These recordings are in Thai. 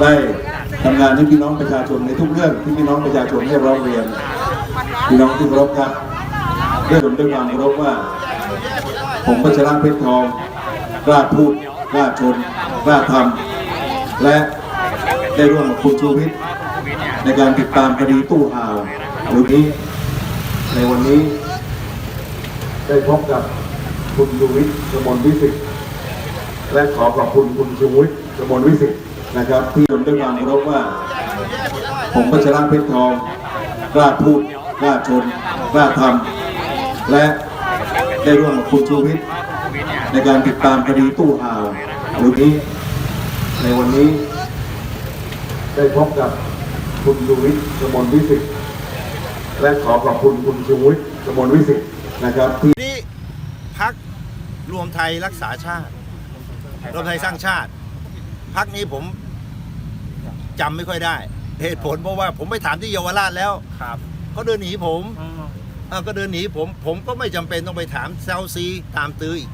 ได้ทำงานให้พี่น้องประชาชนในทุกเรื่องที่พี่น้องประชาชนให้ร้องเรียน พี่น้องที่เคารพครับเรื่องผมด้วยความเคารพว่า ผมพัชระเพชรทองกล้าพูดกล้าชนกล้าทำและได้ร่วมกับคุณชูวิทย์ในการติดตามคดีตู้ห่าวหรือนี้ ในวันนี้ ได้พบกับคุณชูวิทย์กมลวิสิทธิ์ และขอขอบคุณคุณชูวิทย์กมลวิสิทธิ์นะครับ ที่ผมด้วยความเคารพว่า ผมพัชระเพชรทองกล้าพูดกล้าชนกล้าทำและได้ร่วมกับคุณชูวิทย์ในการติดตามคดีตู้ห่าวหรือนี้ ในวันนี้ ได้พบกับคุณชูวิทย์กมลวิสิทธิ์และขอขอบคุณคุณชูวิทย์กมลวิสิทธิ์นะครับที่นี่พักรวมไทยรักษาชาติ รวมไทยสร้างชาติ พักนี้ผมจำไม่ค่อยได้ เหตุผลเพราะว่าผมไปถามที่เยาวราชแล้วครับเขาเดินหนีผมเออก็เดินหนีผม ผมก็ไม่จำเป็นต้องไปถามเซลซีตามตื้ออีก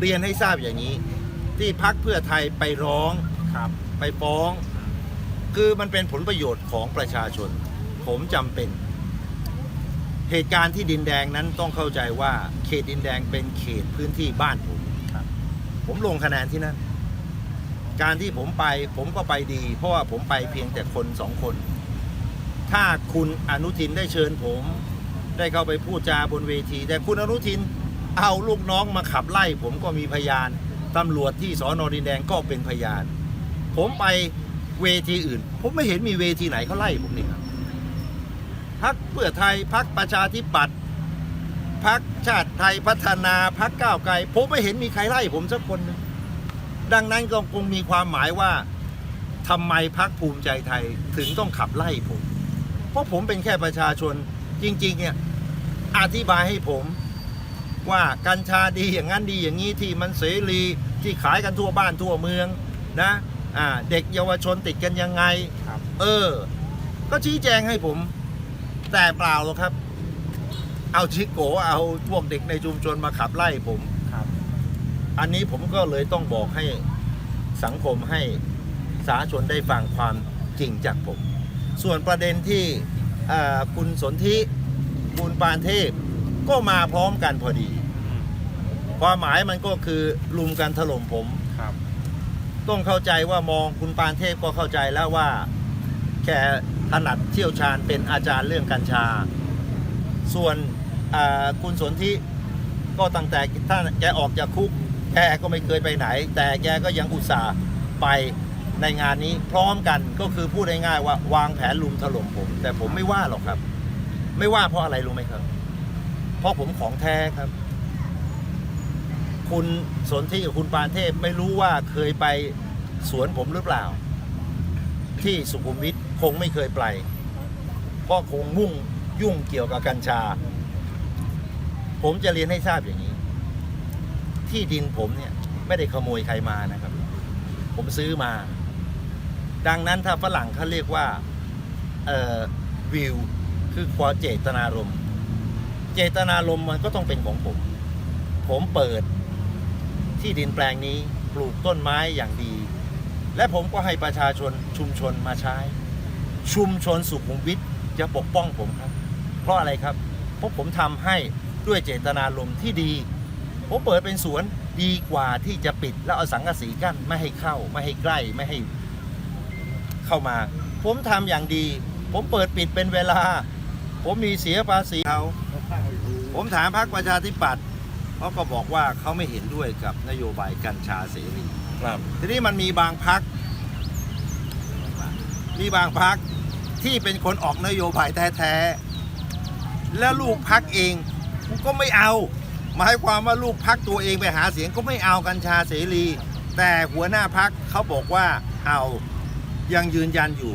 เรียนให้ทราบอย่างนี้ ที่พักเพื่อไทยไปร้องครับ ไปฟ้อง คือมันเป็นผลประโยชน์ของประชาชน ผมจำเป็น เหตุการณ์ที่ดินแดงนั้นต้องเข้าใจว่า เขตดินแดงเป็นเขตพื้นที่บ้านผมครับ ผมลงคะแนนที่นั่น การที่ผมไปผมก็ไปดี เพราะว่าผมไปเพียงแต่คนสองคน ถ้าคุณอนุทินได้เชิญผม ได้เข้าไปพูดจาบนเวที แต่คุณอนุทินเอาลูกน้องมาขับไล่ ผมก็มีพยานตำรวจที่สอนอดินแดงก็เป็นพยาน ผมไปเวทีอื่น ผมไม่เห็นมีเวทีไหนเขาไล่ผมนี่ครับพักเพื่อไทยพักประชาธิปัตย์ พักชาติไทยพัฒนาพักก้าวไกลผมไม่เห็นมีใครไล่ผมสักคนหนึงดังนั้นก็คงมีความหมายว่าทำไมพักภูมิใจไทยถึงต้องขับไล่ผม เพราะผมเป็นแค่ประชาชนจริงๆเนี่ยอธิบายให้ผมว่ากัญชาดีอย่างนั้นดีอย่างนี้ที่มันเสรีที่ขายกันทั่วบ้านทั่วเมืองนะอ่าเด็กเยาวชนติดกันยังไงครับเออ ก็ชี้แจงให้ผม แต่เปล่าหรอกครับ เอาชิโกเอาพวกเด็กในชุมชนมาขับไล่ผม ครับ อันนี้ผมก็เลยต้องบอกให้สังคมให้สาธารณชนได้ฟังความจริงจากผม ส่วนประเด็นที่อ่าคุณสนธิคุณปานเทพก็มาพร้อมกันพอดี ความหมายมันก็คือลุมกันถล่มผมครับ ต้องเข้าใจว่ามองคุณปานเทพก็เข้าใจแล้วว่าแกถนัดเชี่ยวชาญเป็นอาจารย์เรื่องกัญชา ส่วนอ่า คุณสนธิก็ตั้งแต่ท่านแกออกจากคุกแกก็ไม่เคยไปไหน แต่แกก็ยังอุตส่าห์ไปในงานนี้พร้อมกันก็คือพูดง่ายๆว่าวางแผนลุมถล่มผม แต่ผมไม่ว่าหรอกครับ ไม่ว่าเพราะอะไรรู้ไหมครับ เพราะผมของแท้ครับ คุณสนธิกับคุณปานเทพไม่รู้ว่าเคยไปสวนผมหรือเปล่า ที่สุขุมวิทคงไม่เคยไปเพราะคงมุ่งยุ่งเกี่ยวกับกัญชา ผมจะเรียนให้ทราบอย่างนี้ ที่ดินผมเนี่ย ไม่ได้ขโมยใครมานะครับ ผมซื้อมา ดังนั้นถ้าฝรั่งเขาเรียกว่าเอ่อวิวคือความเจตนารมณ์เจตนารมณ์มันก็ต้องเป็นของผม ผมเปิดที่ดินแปลงนี้ปลูกต้นไม้อย่างดี และผมก็ให้ประชาชนชุมชนมาใช้ ชุมชนสุขุมวิทจะปกป้องผมครับ เพราะอะไรครับ เพราะผมทำให้ ด้วยเจตนารมณ์ที่ดี ผมเปิดเป็นสวนดีกว่าที่จะปิดแล้วเอาสังกะสีกั้นไม่ให้เข้าไม่ให้ใกล้ไม่ให้เข้ามา ผมทำอย่างดี ผมเปิดปิดเป็นเวลา ผมมีเสียภาษีเขาผมถามพรรคประชาธิปัตย์เขาก็บอกว่าเขาไม่เห็นด้วยกับนโยบายกัญชาเสรีครับ ทีนี้มันมีบางพักมีบางพักที่เป็นคนออกนโยบายแท้ๆ แล้วลูกพักเอง ก็ไม่เอาหมายความว่าลูกพักตัวเองไปหาเสียงก็ไม่เอากัญชาเสรี แต่หัวหน้าพักเขาบอกว่าเอายังยืนยันอยู่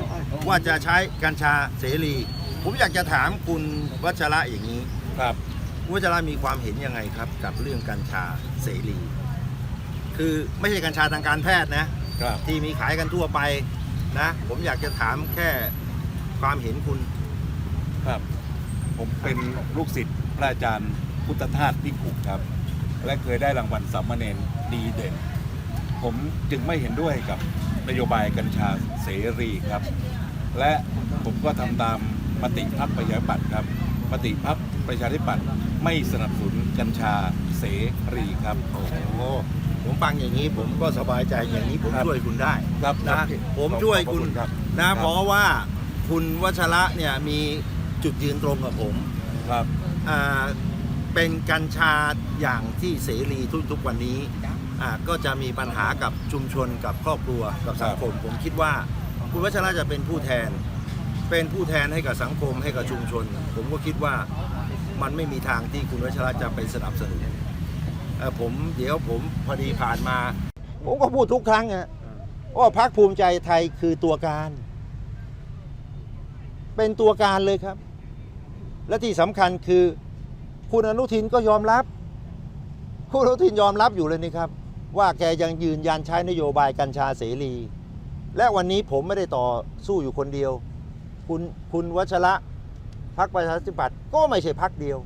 ว่าจะใช้กัญชาเสรี ผมอยากจะถามคุณวัชระอย่างนี้ครับคุณวัชระมีความเห็นยังไงครับ กับเรื่องกัญชาเสรี คือไม่ใช่กัญชาทางการแพทย์นะครับที่มีขายกันทั่วไปนะ ผมอยากจะถามแค่ความเห็นคุณครับ ผมเป็นลูกศิษย์พ ระอาจารย์พุทธทาสพิกุครับ และเคยได้รางวัลสามเณรดีเด่น ผมจึงไม่เห็นด้วยกับนโยบายกัญชาเสรีครับ และผมก็ทำตามมติพักประชาธิปัตย์ครับ มติพักประชาธิปัตย์ไม่สนับสนุนกัญชาเสรีครับ โอ้โหผมฟังอย่างนี้ผมก็สบายใจอย่างนี้ผมครับช่วยคุณได้ครับนะผมช่วยคุณขอบครับนะ ครับ เพราะว่าคุณวัชระเนี่ยมีจุดยืนตรงกับผม ครับอ่า เป็นกัญชาอย่างที่เสรีทุกทุกวันนี้อ่าก็จะมีปัญหากับชุมชนกับครอบครัวกับสังคม ผมคิดว่าคุณวัชระจะเป็นผู้แทน เป็นผู้แทนให้กับสังคมให้กับชุมชน ผมก็คิดว่ามันไม่มีทางที่คุณวัชระจะไปสนับสนุนเอ่อผมเดี๋ยวผมพอดีผ่านมา ผมก็พูดทุกครั้งอะว่าพรรคภูมิใจไทยคือตัวการ เป็นตัวการเลยครับ และที่สำคัญคือคุณอนุทินก็ยอมรับ คุณอนุทินยอมรับอยู่เลยนี่ครับ ว่าแกยังยืนยันใช้นโยบายกัญชาเสรี และวันนี้ผมไม่ได้ต่อสู้อยู่คนเดียว คุณคุณวัชระพักประชาธิปัตย์ก็ไม่ใช่พักเดียว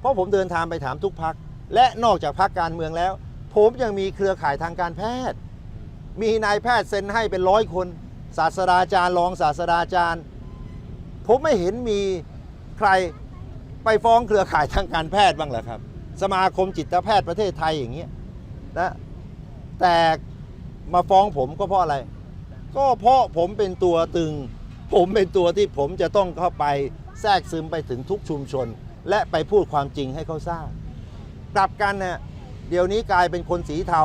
เพราะผมเดินทางไปถามทุกพัก และนอกจากพักการเมืองแล้ว ผมยังมีเครือข่ายทางการแพทย์ มีนายแพทย์เซ็นให้เป็นร้อยคน ศาสตราจารย์รองศาสตราจารย์ ผมไม่เห็นมี ครไปฟ้องเครือข่ายทางการแพทย์บ้างเหรอครับ สมาคมจิตแพทย์ประเทศไทยอย่างเงี้ยนะแต่มาฟ้องผมก็เพราะอะไร ก็เพราะผมเป็นตัวตึง ผมเป็นตัวที่ผมจะต้องเข้าไปแทรกซึมไปถึงทุกชุมชน และไปพูดความจริงให้เขาทราบกลับกันเนี่ยเดี๋ยวนี้กลายเป็นคนสีเทา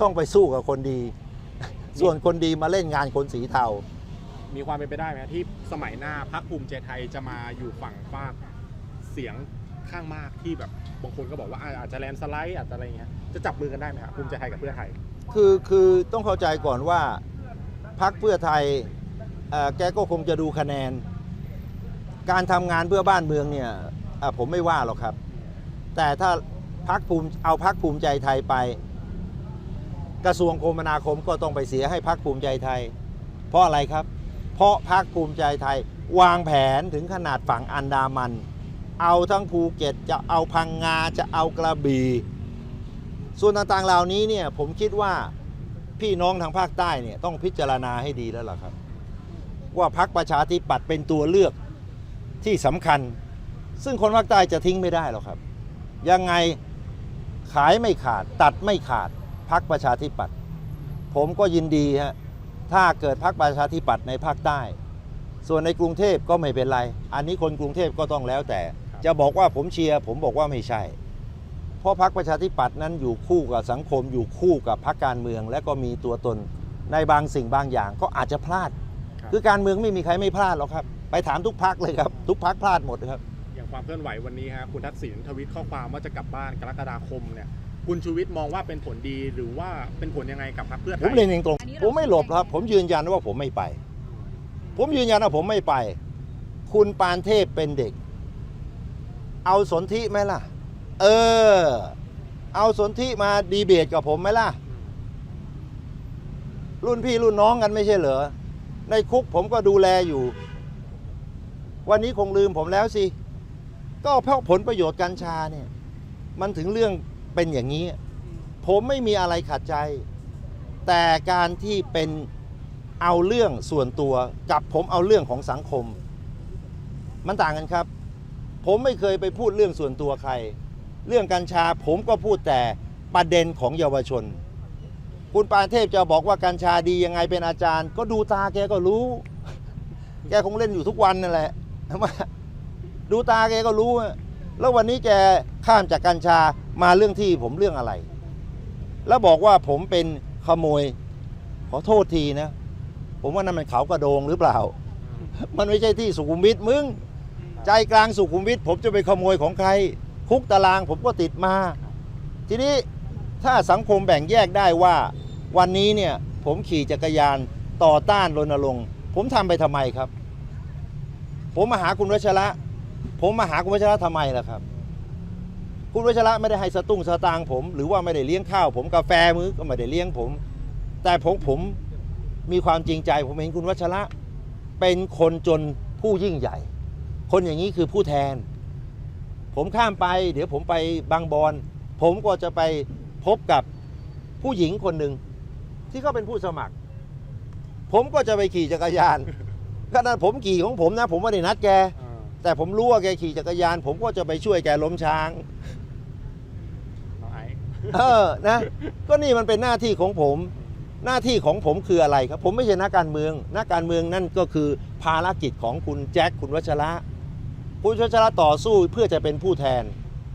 ต้องไปสู้กับคนดี ส่วนคนดีมาเล่นงานคนสีเทา มีความเป็นไปได้ไหมที่สมัยหน้าพรรคภูมิใจไทยจะมาอยู่ฝั่งฝากเสียงข้างมากที่แบบบางคนก็บอกว่าอาจจะแลนสไลด์อาจจะอะไรเงี้ยจะจับมือกันได้ไหมครับภูมิใจไทยกับเพื่อไทย คือคือต้องเข้าใจก่อนว่าพักเพื่อไทยแกก็คงจะดูคะแนน การทำงานเพื่อบ้านเมืองเนี่ยผมไม่ว่าหรอกครับ แต่ถ้าพักภูมิเอาพักภูมิใจไทยไป กระทรวงคมนาคมก็ต้องไปเสียให้พักภูมิใจไทย เพราะอะไรครับ เพราะพักภูมิใจไทยวางแผนถึงขนาดฝั่งอันดามัน เอาทั้งภูเก็ตจะเอาพังงาจะเอากระบี่ส่วนต่างๆเหล่านี้เนี่ยผมคิดว่าพี่น้องทางภาคใต้เนี่ยต้องพิจารณาให้ดีแล้วล่ะครับ ว่าพักประชาธิปัตย์เป็นตัวเลือกที่สำคัญ ซึ่งคนภาคใต้จะทิ้งไม่ได้หรอกครับ ยังไงขายไม่ขาดตัดไม่ขาดพักประชาธิปัตย์ผมก็ยินดีฮะ ถ้าเกิดพักประชาธิปัตย์ในภาคใต้ ส่วนในกรุงเทพก็ไม่เป็นไร อันนี้คนกรุงเทพก็ต้องแล้วแต่ครับจะบอกว่าผมเชียร์ผมบอกว่าไม่ใช่ เพราะพรรคประชาธิปัตย์นั้นอยู่คู่กับสังคม อยู่คู่กับพรรคการเมือง และก็มีตัวตนในบางสิ่งบางอย่างก็อาจจะพลาดครับคือการเมืองไม่มีใครไม่พลาดหรอกครับ ไปถามทุกพักเลยครับ ทุกพักพลาดหมดครับ อย่างความเคลื่อนไหววันนี้ฮะคุณทักษิณทวิตข้อความว่าจะกลับบ้านกรกฎาคมเนี่ย คุณชูวิทย์มองว่าเป็นผลดีหรือว่าเป็นผลยังไงกับพรรคเพื่อไทผมยเรียนตรงอันนี้ๆเราผมไม่หลบครับ ผมยืนยันว่าผมไม่ไป ผมยืนยันว่าผมไม่ไป คุณปานเทพเป็นเด็ก เอาสนธิไหมล่ะ เออ เอาสนธิมาดีเบตกับผมไหมล่ะ รุ่นพี่รุ่นน้องกันไม่ใช่เหรอ ในคุกผมก็ดูแลอยู่ วันนี้คงลืมผมแล้วสิ ก็เพราะผลประโยชน์กัญชาเนี่ย มันถึงเรื่อง เป็นอย่างนี้ ผมไม่มีอะไรขัดใจ แต่การที่เป็นเอาเรื่องส่วนตัวกับผมเอาเรื่องของสังคม มันต่างกันครับ ผมไม่เคยไปพูดเรื่องส่วนตัวใคร เรื่องกัญชาผมก็พูดแต่ประเด็นของเยาวชน คุณปานเทพจะบอกว่ากัญชาดียังไงเป็นอาจารย์ ก็ดูตาแกก็รู้ แกคงเล่นอยู่ทุกวันนั่นแหละดูตาแกก็รู้ แล้ววันนี้แก ข้ามจากกัญชามาเรื่องที่ผมเรื่องอะไร แล้วบอกว่าผมเป็นขโมย ขอโทษทีนะ ผมว่านั่นมันเขากระโดงหรือเปล่า มันไม่ใช่ที่สุขุมวิทมึง ใจกลางสุขุมวิทผมจะไปขโมยของใคร คุกตารางผมก็ติดมา ทีนี้ถ้าสังคมแบ่งแยกได้ว่าวันนี้เนี่ยผมขี่จักรยานต่อต้านรณรงค์ผมทำไปทำไมครับ ผมมาหาคุณวัชระ ผมมาหาคุณวัชระทำไมล่ะครับ คุณวัชระไม่ได้ให้สตุ้งสตางค์ผม หรือว่าไม่ได้เลี้ยงข้าวผมกาแฟมื้อก็ไม่ได้เลี้ยงผม แต่ผมผมมีความจริงใจ ผมเห็นคุณวัชระเป็นคนจนผู้ยิ่งใหญ่ คนอย่างนี้คือผู้แทน ผมข้ามไป เดี๋ยวผมไปบางบอน ผมก็จะไปพบกับผู้หญิงคนหนึ่งที่เขาเป็นผู้สมัคร ผมก็จะไปขี่จักรยานขณะผมขี่ของผมนะ ผมไม่ได้นัดแกอ่าแต่ผมรู้ว่าแกขี่จักรยาน ผมก็จะไปช่วยแกล้มช้างเอาไอ้ เออนะก็นี่มันเป็นหน้าที่ของผม หน้าที่ของผมคืออะไรครับ ผมไม่ใช่นักการเมือง นักการเมืองนั่นก็คือภารกิจของคุณแจ็คคุณวัชระคุณวัชระต่อสู้เพื่อจะเป็นผู้แทน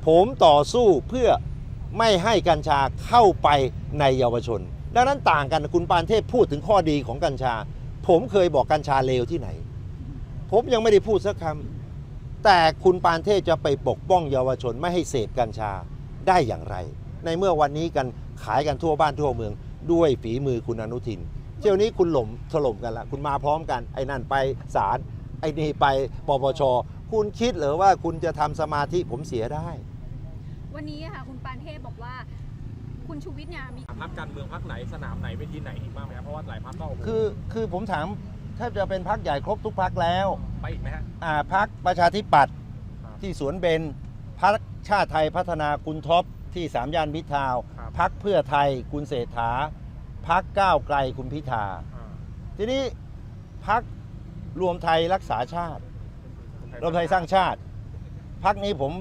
ผมต่อสู้เพื่อไม่ให้กัญชาเข้าไปในเยาวชน ดังนั้นต่างกันคุณปานเทพพูดถึงข้อดีของกัญชา ผมเคยบอกกัญชาเลวที่ไหน ผมยังไม่ได้พูดสักคำแต่คุณปานเทพจะไปปกป้องเยาวชนไม่ให้เสพกัญชาได้อย่างไร ในเมื่อวันนี้กันขายกันทั่วบ้านทั่วเมือง ด้วยฝีมือคุณอนุทิน เที่ยวนี้คุณหล่มถล่มกันละคุณมาพร้อมกันไอ้นั่นไปศาลไอ้นี่ไปปปชคุณคิดเหรือว่าคุณจะทำสมาธิผมเสียได้ วันนี้อะค่ะคุณปานเทพบอกว่า คุณชูวิทย์เนี่ยมี พักการเมืองพักไหนสนามไหนเวทีไหนอีกบ้างไหมครับเพราะว่าหลายพักก็โโหคือคือผมถามถ้าจะเป็นพักใหญ่ครบทุกพักแล้วไปอีกไหมฮะ อ่าพักประชาธิปัตย์ครับที่สวนเบนพักชาติไทยพัฒนาคุณท็อป ที่สามย่านมิตรทาวน์ครับ พักเพื่อไทยคุณเศรษฐาพักก้าวไกลคุณพิธา อ่าทีนี้พักรวมไทยรักษาชาติ รวมไทยสร้างชาติ พักนี้ผม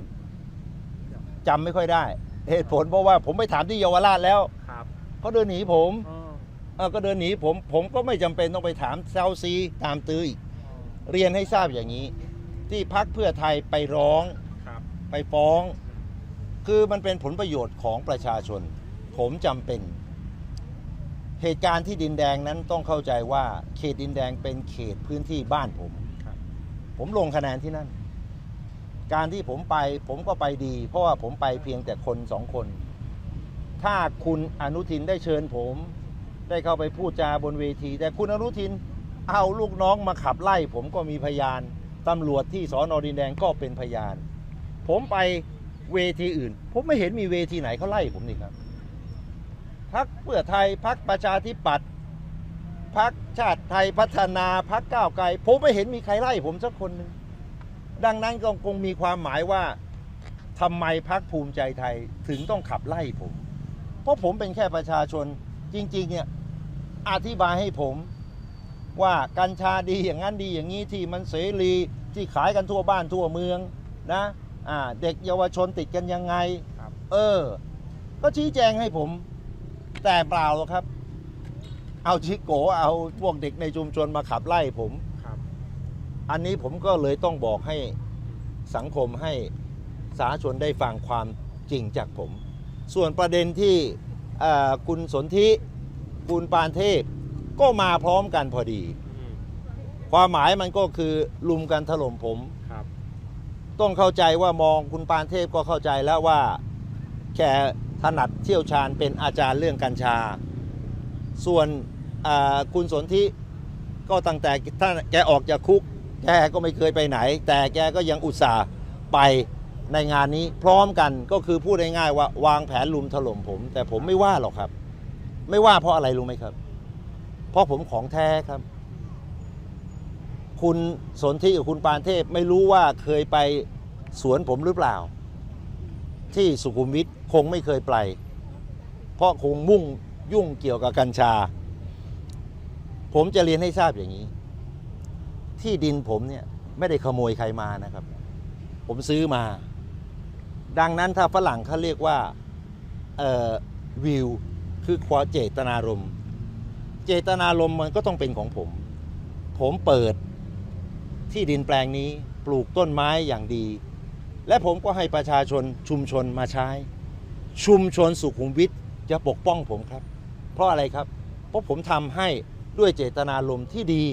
จำไม่ค่อยได้ เหตุผลเพราะว่าผมไปถามที่เยาวราชแล้วครับเขาเดินหนีผมอ่าเออก็เดินหนีผมผมก็ไม่จำเป็นต้องไปถามเซาซีตามตื้ออีกเรียนให้ทราบอย่างนี้ ที่พักเพื่อไทยไปร้องครับ ไปฟ้อง คือมันเป็นผลประโยชน์ของประชาชน ผมจำเป็น เหตุการณ์ที่ดินแดงนั้นต้องเข้าใจว่าเขตดินแดงเป็นเขตพื้นที่บ้านผม ผมลงคะแนนที่นั่น การที่ผมไปผมก็ไปดี เพราะว่าผมไปเพียงแต่คนสองคน ถ้าคุณอนุทินได้เชิญผม ได้เข้าไปพูดจาบนเวที แต่คุณอนุทินเอาลูกน้องมาขับไล่ ผมก็มีพยานตำรวจที่สอนอดินแดงก็เป็นพยาน ผมไป เวทีอื่น ผมไม่เห็นมีเวทีไหนเขาไล่ผมนี่ครับพักเพื่อไทยพักประชาธิปัตย์พักชาติไทยพัฒนาพักก้าวไกล ผมไม่เห็นมีใครไล่ผมสักคนหนึ่งดังนั้นก็คงมีความหมายว่าทำไมพักภูมิใจไทยถึงต้องขับไล่ผม เพราะผมเป็นแค่ประชาชนจริงๆเนี่ยอธิบายให้ผมว่ากัญชาดีอย่างนั้นดีอย่างนี้ที่มันเสรีที่ขายกันทั่วบ้านทั่วเมืองนะ เด็กเยาวชนติดกันยังไงครับเออ ก็ชี้แจงให้ผม แต่เปล่าหรอกครับ เอาชิโกเอาพวกเด็กในชุมชนมาขับไล่ผมครับอันนี้ผมก็เลยต้องบอกให้สังคมให้สาธารณชนได้ฟังความจริงจากผม ส่วนประเด็นที่เอ่อคุณสนธิคุณปานเทพ ก็มาพร้อมกันพอดีอืมความหมายมันก็คือลุมกันถล่มผมครับ ต้องเข้าใจว่ามองคุณปานเทพก็เข้าใจแล้วว่าแกถนัดเชี่ยวชาญเป็นอาจารย์เรื่องกัญชา ส่วนคุณสนธิก็ตั้งแต่ถ้าแกออกจากคุก แกก็ไม่เคยไปไหน แต่แกก็ยังอุตส่าห์ไปในงานนี้พร้อมกันก็คือพูดง่ายๆว่าวางแผนลุมถล่มผม แต่ผมไม่ว่าหรอกครับ ไม่ว่าเพราะอะไรรู้ไหมครับ เพราะผมของแท้ครับ คุณสนธิกับคุณปานเทพไม่รู้ว่าเคยไปสวนผมหรือเปล่า ที่สุขุมวิทคงไม่เคยไป เพราะคงมุ่งยุ่งเกี่ยวกับกัญชา ผมจะเรียนให้ทราบอย่างนี้ ที่ดินผมเนี่ยไม่ได้ขโมยใครมานะครับ ผมซื้อมา ดังนั้นถ้าฝรั่งเขาเรียกว่าเอ่อวิวคือความเจตนารมณ์ เจตนารมณ์มันก็ต้องเป็นของผม ผมเปิด ที่ดินแปลงนี้ปลูกต้นไม้อย่างดี และผมก็ให้ประชาชนชุมชนมาใช้ ชุมชนสุขุมวิทจะปกป้องผมครับ เพราะอะไรครับ เพราะผมทำให้ด้วยเจตนารมณ์ที่ดี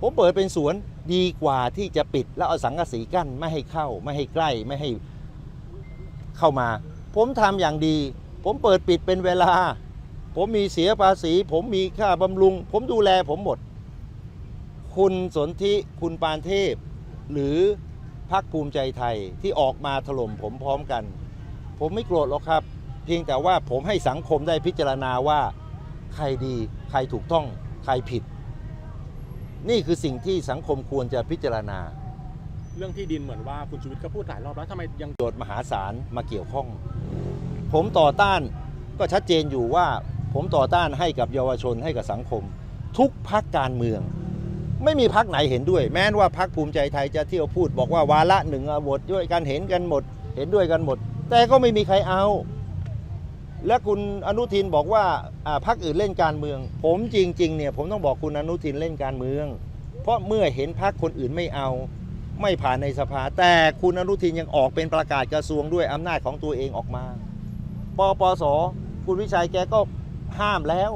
ผมเปิดเป็นสวนดีกว่าที่จะปิดแล้วเอาสังกะสีกั้นไม่ให้เข้าไม่ให้ใกล้ไม่ให้เข้ามา ผมทำอย่างดี ผมเปิดปิดเป็นเวลา ผมมีเสียภาษี ผมมีค่าบำรุง ผมดูแลผมหมด คุณสนธิคุณปานเทพ หรือพักภูมิใจไทยที่ออกมาถล่มผมพร้อมกัน ผมไม่โกรธหรอกครับ เพียงแต่ว่าผมให้สังคมได้พิจารณาว่า ใครดีใครถูกต้องใครใครผิด นี่คือสิ่งที่สังคมควรจะพิจารณา เรื่องที่ดินเหมือนว่าคุณชูวิทย์ก็พูดหลายรอบแล้วทำไมยังโจทย์มหาศาลมาเกี่ยวข้อง ผมต่อต้านก็ชัดเจนอยู่ว่าผมต่อต้านให้กับเยาวชนให้กับสังคม ทุกพักการเมือง ไม่มีพักไหนเห็นด้วย แม้ว่าพักภูมิใจไทยจะเที่ยวพูด บอกว่าวาระหนึ่งอะโหวตด้วยกันเห็นกันหมด เห็นด้วยกันหมด แต่ก็ไม่มีใครเอา และคุณอนุทินบอกว่าพักอื่นเล่นการเมือง ผมจริงๆเนี่ยผมต้องบอกคุณอนุทินเล่นการเมือง เพราะเมื่อเห็นพักคนอื่นไม่เอา ไม่ผ่านในสภา แต่คุณอนุทินยังออกเป็นประกาศกระทรวงด้วยอำนาจของตัวเองออกมาปปสคุณวิชัยแกก็ห้ามแล้ว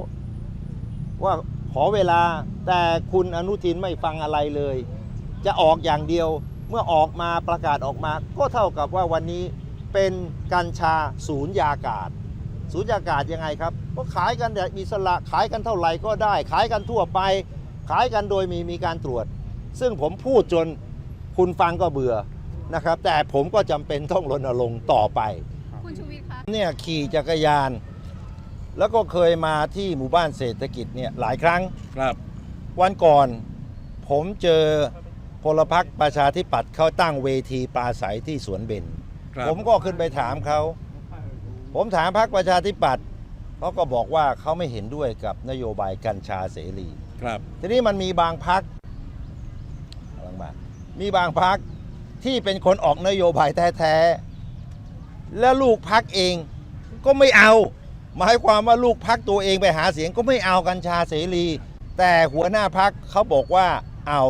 ว่า ขอเวลาแต่คุณอนุทินไม่ฟังอะไรเลย จะออกอย่างเดียวเมื่อออกมาประกาศออกมา ก็เท่ากับว่าวันนี้เป็นกัญชาศูนย์ยากาศ ศูนย์ยากาศยังไงครับ ก็ขายกันแบบอิสระขายกันเท่าไหร่ก็ได้ ขายกันทั่วไป ขายกันโดยมีมีการตรวจ ซึ่งผมพูดจนคุณฟังก็เบื่อนะครับ แต่ผมก็จำเป็นต้องรณรงค์ต่อไป คุณชูวิทย์คะเนี่ยขี่จักรยาน แล้วก็เคยมาที่หมู่บ้านเศรษฐกิจเนี่ยหลายครั้ง ครับ วันก่อนผมเจอพลพรรคประชาธิปัตย์เขาตั้งเวทีปราศัยที่สวนเบญครับ ผมก็ขึ้นไปถามเขา ผมถามพรรคประชาธิปัตย์เขาก็บอกว่าเขาไม่เห็นด้วยกับนโยบายกัญชาเสรี ครับ ทีนี้มันมีบางพักบางบางมีบางพักที่เป็นคนออกนโยบายแท้ๆ แล้วลูกพักเองก็ไม่เอา หมายความว่าลูกพักตัวเองไปหาเสียงก็ไม่เอากัญชาเสรี แต่หัวหน้าพักเขาบอกว่าเอา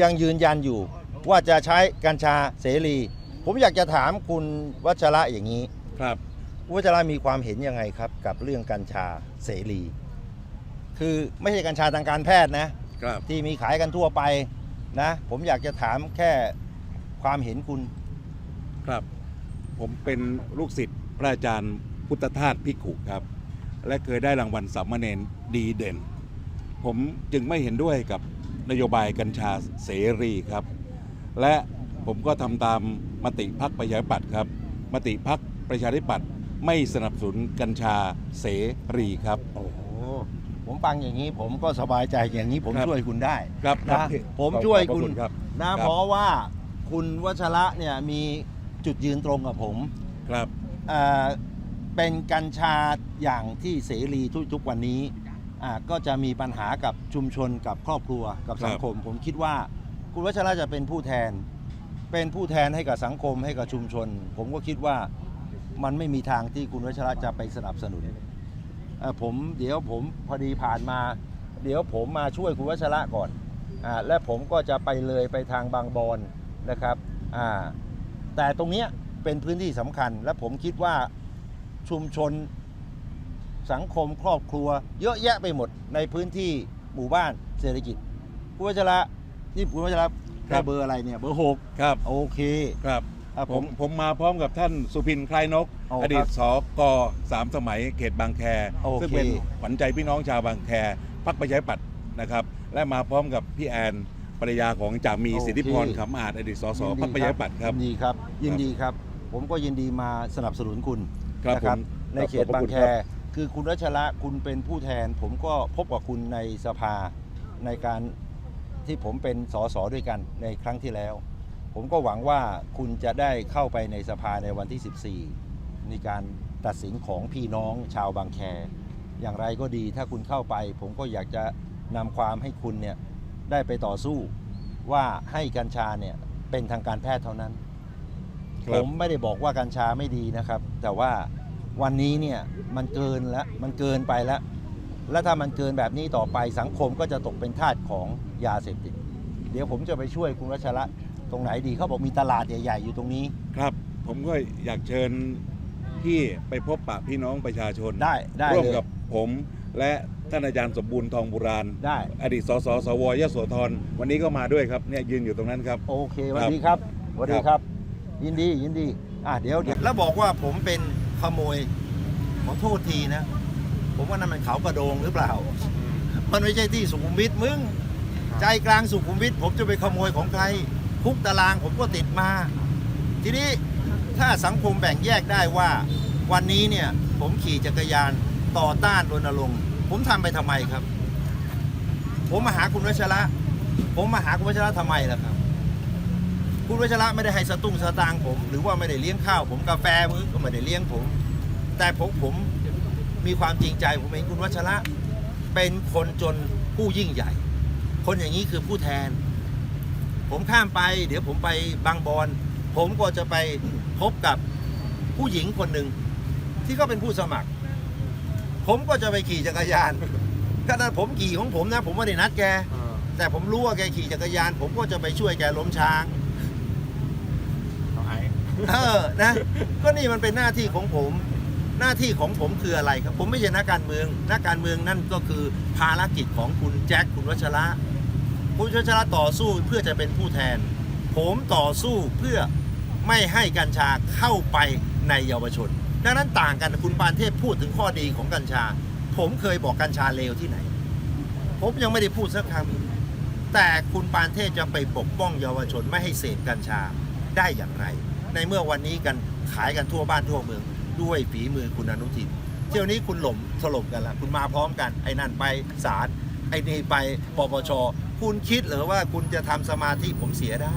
ยังยืนยันอยู่ว่าจะใช้กัญชาเสรี ผมอยากจะถามคุณวัชระอย่างนี้ครับคุณวัชระมีความเห็นยังไงครับ กับเรื่องกัญชาเสรี คือไม่ใช่กัญชาทางการแพทย์นะครับที่มีขายกันทั่วไปนะ ผมอยากจะถามแค่ความเห็นคุณครับ ผมเป็นลูกศิษย์พระอาจารย์ พุทธทาสพิกขุครับ และเคยได้รางวัลสามเณรดีเด่น ผมจึงไม่เห็นด้วยกับนโยบายกัญชาเสรีครับ และผมก็ทำตามมติพักประชาธิปัตย์ครับ มติพักประชาธิปัตย์ไม่สนับสนุนกัญชาเสรีครับโอ้โหผมฟังอย่างนี้ผมก็สบายใจอย่างนี้ผมครับ ช่วยคุณได้ครับนะผมช่วยคุณขอบครับ นะครับ เพราะว่าคุณวัชระเนี่ยมีจุดยืนตรงกับผมครับ เอ่อ เป็นกัญชาอย่างที่เสรีทุกๆวันนี้อ่าก็จะมีปัญหากับชุมชนกับครอบครัวกับสังคม ผมคิดว่าคุณวัชระจะเป็นผู้แทน เป็นผู้แทนให้กับสังคมให้กับชุมชน ผมก็คิดว่ามันไม่มีทางที่คุณวัชระจะไปสนับสนุนเอ่อผมเดี๋ยวผมพอดีผ่านมา เดี๋ยวผมมาช่วยคุณวัชระก่อนอ่าและผมก็จะไปเลยไปทางบางบอนนะครับอ่าแต่ตรงเนี้ยเป็นพื้นที่สำคัญและผมคิดว่า ชุมชน สังคมครอบครัว เยอะแยะไปหมดในพื้นที่หมู่บ้านเศรษฐกิจคุณวัชระนี่คุณวัชระครับเบอร์อะไรเนี่ยเบอร์หกครับโอเคครับอะผผม มผมมาพร้อมกับท่านสุพินคลายนก โอ้ครับอดีตสกสามสมัยเขตบางแค โอเค ซึ่งเป็นขวัญใจพี่น้องชาวบางแคพักประชาธิปัตย์นะครับ และมาพร้อมกับพี่แอนภรรยาของจ่ามีสิทธิพรขำอาจอดีตสสยินดีพักประชาธิปัตย์ครับ ยินดีครับยินดีครับ ผมก็ยินดีมาสนับสนุนคุณ ครับนะผมในเขตขอบพระบางคุณแคครับคือคุณรัชระคุณเป็นผู้แทน ผมก็พบกับคุณในสภาในการที่ผมเป็นสสด้วยกันในครั้งที่แล้ว ผมก็หวังว่าคุณจะได้เข้าไปในสภาในวันที่ 14 ในการตัดสินของพี่น้องชาวบางแค อย่างไรก็ดีถ้าคุณเข้าไป ผมก็อยากจะนำความให้คุณเนี่ยได้ไปต่อสู้ว่าให้กัญชาเนี่ยเป็นทางการแพทย์เท่านั้นค ผรับมไม่ได้บอกว่ากัญชาไม่ดีนะครับ แต่ว่าวันนี้เนี่ยมันเกินแล้วมันเกินไปแล้วและถ้ามันเกินแบบนี้ต่อไปสังคมก็จะตกเป็นทาสของยาเสพติด เดี๋ยวผมจะไปช่วยคุณรัชระตรงไหนดีเขาบอกมีตลาดใหญ่ ๆ อยู่ตรงนี้ ครับ ผมก็อยากเชิญพี่ไปพบปะพี่น้องประชาชนได้ได้ร่วมเลยกับผมและท่านอาจารย์สมบูรณ์ทองบุราณได้ อดีตสสสวยโสธรวันนี้ก็มาด้วยครับเนี่ยยืนอยู่ตรงนั้นครับ โอเคสวัสดีครับสวัสดีครับ ยินดียินดี อะเดี๋ยวเดี๋ยวแล้วบอกว่าผมเป็นขโมยขอโทษทีนะ ผมว่านั่นมันเขากระโดงหรือเปล่า มันไม่ใช่ที่สุขุมวิทมึง ใจกลางสุขุมวิทผมจะไปขโมยของใคร คุกตารางผมก็ติดมา ทีนี้ถ้าสังคมแบ่งแยกได้ว่า วันนี้เนี่ยผมขี่จักรยานต่อต้านรณรงค์ผมทำไปทำไมครับผผมมาหาคุณวัชระ ผมมาหาคุณวัชระทำไมล่ะครับ คุณวัชระไม่ได้ให้สตุ้งสตางค์ผม หรือว่าไม่ได้เลี้ยงข้าวผมกาแฟมื้อก็ไม่ได้เลี้ยงผม แต่ผมผมมีความจริงใจผมเห็นคุณวัชระเป็นคนจนผู้ยิ่งใหญ่ คนอย่างนี้คือผู้แทน ผมข้ามไป เดี๋ยวผมไปบางบอนผมก็จะไปพบกับผู้หญิงคนหนึ่งที่ก็เป็นผู้สมัคร ผมก็จะไปขี่จักรยานขณะผมขี่ของผมนะ ผมไม่ได้นัดแก แต่ผมรู้ว่าแกขี่จักรยาน ผมก็จะไปช่วยแกล้มช้างเอาไอ้ เออนะ ก็นี่มันเป็นหน้าที่ของผม หน้าที่ของผมคืออะไรครับ ผมไม่ใช่นักการเมือง นักการเมืองนั่นก็คือภารกิจของคุณแจ็คคุณวัชระคุณวัชระต่อสู้เพื่อจะเป็นผู้แทน ผมต่อสู้เพื่อไม่ให้กัญชาเข้าไปในเยาวชน ดังนั้นต่างกันคุณปานเทพพูดถึงข้อดีของกัญชา ผมเคยบอกกัญชาเลวที่ไหน ผมยังไม่ได้พูดสักคำแต่คุณปานเทพจะไปปกป้องเยาวชนไม่ให้เสพกัญชาได้อย่างไร ในเมื่อวันนี้กันขายกันทั่วบ้านทั่วเมือง ด้วยฝีมือคุณอนุทินเที่ยวนี้คุณหล่มถล่มกันละคุณมาพร้อมกันไอ้นั่นไปศาลไอ้นี่ไปปปชคุณคิดเหรือว่าคุณจะทำสมาธิผมเสียได้